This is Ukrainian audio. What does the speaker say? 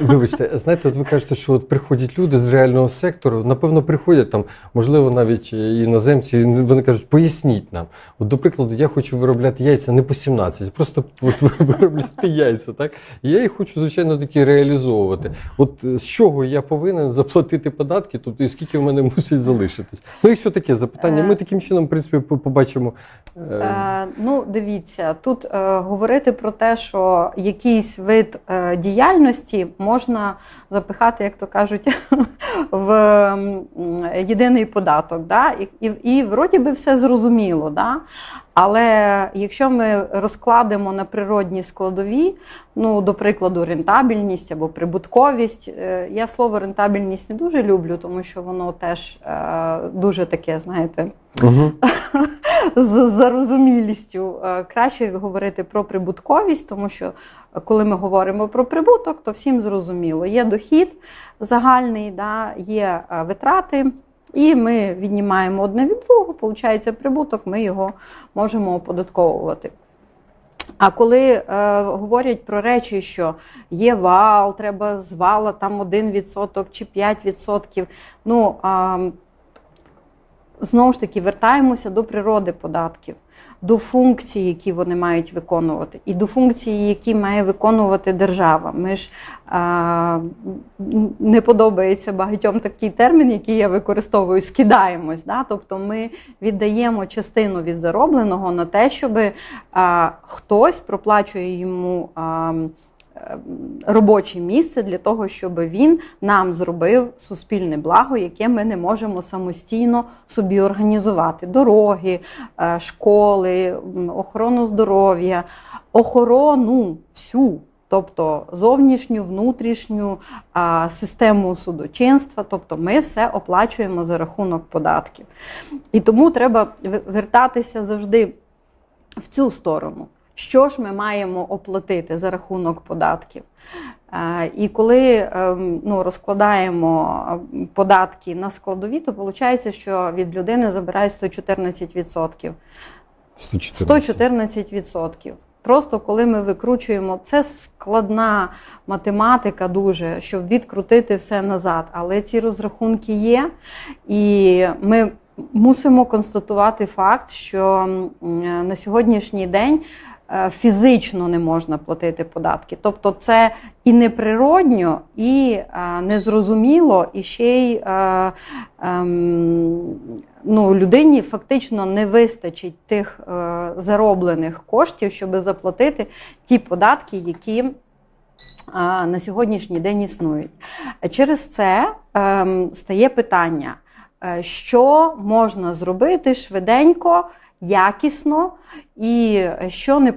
Вибачте, знаєте, от ви кажете, що от приходять люди з реального сектору, напевно, приходять там, можливо, навіть іноземці, і вони кажуть, поясніть нам. От, до прикладу, я хочу виробляти яйця не по 17, просто от виробляти яйця, так? І я їх хочу, звичайно, таки реалізовувати. От е, з чого я повинен заплатити податки, тобто і скільки в мене мусить залишитись? Ну і все таке запитання. Ми таким чином, в принципі, по- побачимо. е, Е, ну, дивіться, тут е, говорити про те, що якийсь вид е, діяльності можна запихати, як то кажуть, в єдиний податок. Да? І, і, і вроді би все зрозуміло. Да? Але якщо ми розкладемо на природні складові, ну, до прикладу, рентабельність або прибутковість, е, я слово рентабельність не дуже люблю, тому що воно теж е, дуже таке, знаєте, Угу. з зарозумілістю. Е, Краще говорити про прибутковість, тому що коли ми говоримо про прибуток, то всім зрозуміло. Є дохід загальний, да, є витрати, і ми віднімаємо одне від другого, виходить прибуток, ми його можемо оподатковувати. А коли е, говорять про речі, що є вал, треба з вала там 1% чи 5%, ну а, знову ж таки вертаємося до природи податків, до функцій, які вони мають виконувати, і до функцій, які має виконувати держава. Ми ж а, не подобається багатьом такий термін, який я використовую, скидаємось. Да? Тобто ми віддаємо частину від заробленого на те, щоб а, хтось проплачує йому. А, Робоче місце для того, щоб він нам зробив суспільне благо, яке ми не можемо самостійно собі організувати: дороги, е, школи, охорону здоров'я, охорону всю. Тобто зовнішню, внутрішню а, систему судочинства, тобто ми все оплачуємо за рахунок податків. І тому треба вертатися завжди в цю сторону. Що ж ми маємо оплатити за рахунок податків? Е, І коли ем, ну, розкладаємо ем, податки на складові, то виходить, що від людини забирають 114%. 114. 114%. Просто коли ми викручуємо, це складна математика дуже, щоб відкрутити все назад. Але ці розрахунки є, і ми мусимо констатувати факт, що на сьогоднішній день е, фізично не можна платити податки. Тобто це і неприродньо, і е, незрозуміло, і ще й е, ем, ну, людині фактично не вистачить тих е, зароблених коштів, щоб заплатити ті податки, які на сьогоднішній день існують. Через це ем, стає питання, е, що можна зробити швиденько, якісно і що не